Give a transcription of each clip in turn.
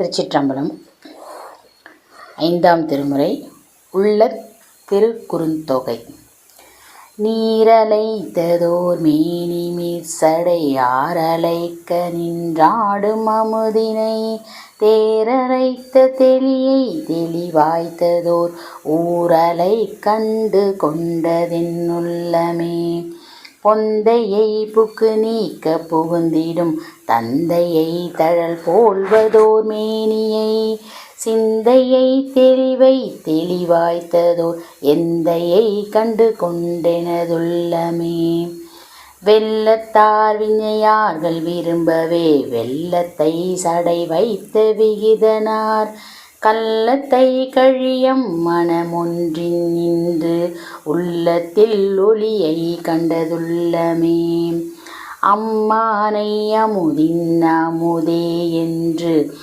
திருச்சிற்றம்பலம். ஐந்தாம் திருமுறை உள்ள திருக்குறுந்தொகை. நீரலைத்ததோர் மேனிமீர் சடையாரலைக்க நின்றாடும் அமுதினை தேரரைத்த தெளியை தெளிவாய்த்ததோர் ஊரலை கண்டு கொண்டதென்னுள்ளமே பொந்தையை புக்கு நீக்க புகுந்திடும். தந்தையை தழல் போல்வதோர் மேனியை சிந்தையை தெளிவை தெளிவாய்த்ததோர் எந்தையை கண்டு கொண்டெனதுள்ளமே வெள்ளத்தார் விஞ்ஞையார்கள் விரும்பவே வெள்ளத்தை சடை வைத்த விகிதனார். கள்ளத்தை கழியம் மனமொன்றின் நின்று உள்ளத்தில் ஒளியை கண்டதுள்ளமே. அம்மானை அமுதின் அமுதே என்று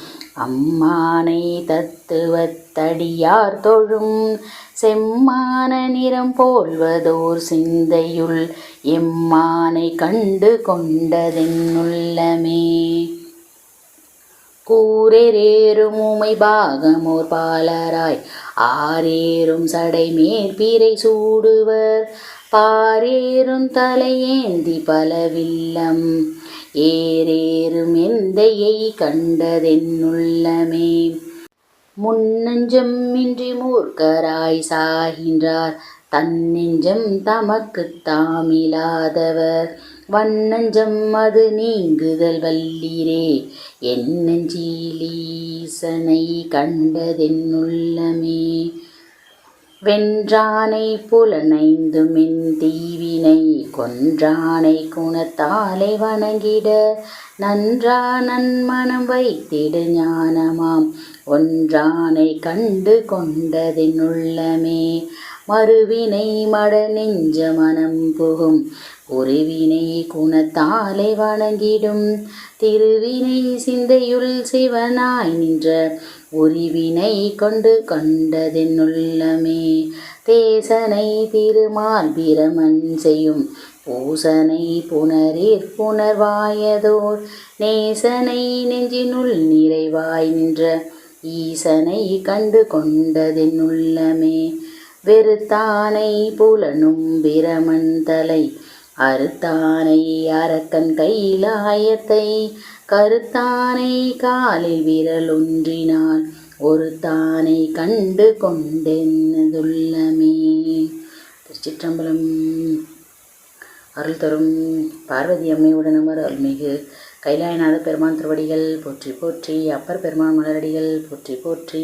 அம்மானை தத்துவத்தடியார் தொழும் செம்மான நிறம் போல்வதோர் சிந்தையுள் எம்மானை கண்டு கொண்டதென்னுள்ளமே. கூரெரேறும் உமை பாகமோர் பாலராய். ஆரேறும் சடை மேற்பிரை சூடுவர். பாரேறும் தலையேந்தி பலவில்லம். ஏரேறும் எந்தையை கண்டதென்னுள்ளமே. முன்னஞ்சம் இன்றி மூர்க்கராய் சாகின்றார். தன்னெஞ்சம் தமக்குத் தாமிலாதவர். வண்ணஞ்சம் அது நீங்குதல் வல்லீரே. என் நெஞ்சிலீசனை கண்டதென்னுள்ளமே வென்றானை புலனைந்துமென் தீவினை கொன்றானை குணத்தாலை வணங்கிட. நன்றா நன்மனம் வைத்திடு ஞானமாம். ஒன்றானை கண்டு கொண்டதென்னுள்ளமே மறுவினை மட நெஞ்ச மனம் புகும். உருவினை குணத்தாலை வணங்கிடும். திருவினை சிந்தையுள் சிவனாய் நின்ற உருவினை கொண்டு கொண்டதென்னுள்ளமே தேசனை திருமால் பிரமன் செய்யும். பூசனை புனரீர் புனர்வாயதோர் நேசனை நெஞ்சினுள் நிறைவாய் நின்ற ஈசனை கண்டு கொண்டதென்னுள்ளமே வெறுத்தானை புலனும் பிரமன் தலை அறுத்தானை அரக்கன் கைலாயத்தை கருத்தானை காலில் விரலொன்றினால் ஒரு தானை கண்டு கொண்டென்னதுள்ளமே. திருச்சிற்றம்பலம் அருள் தரும் பார்வதி அம்மையுடன் அமர் அருள்மிகு கைலாயநாத பெருமான் திருவடிகள் போற்றி போற்றி அப்பர் பெருமான் மலரடிகள் போற்றி போற்றி.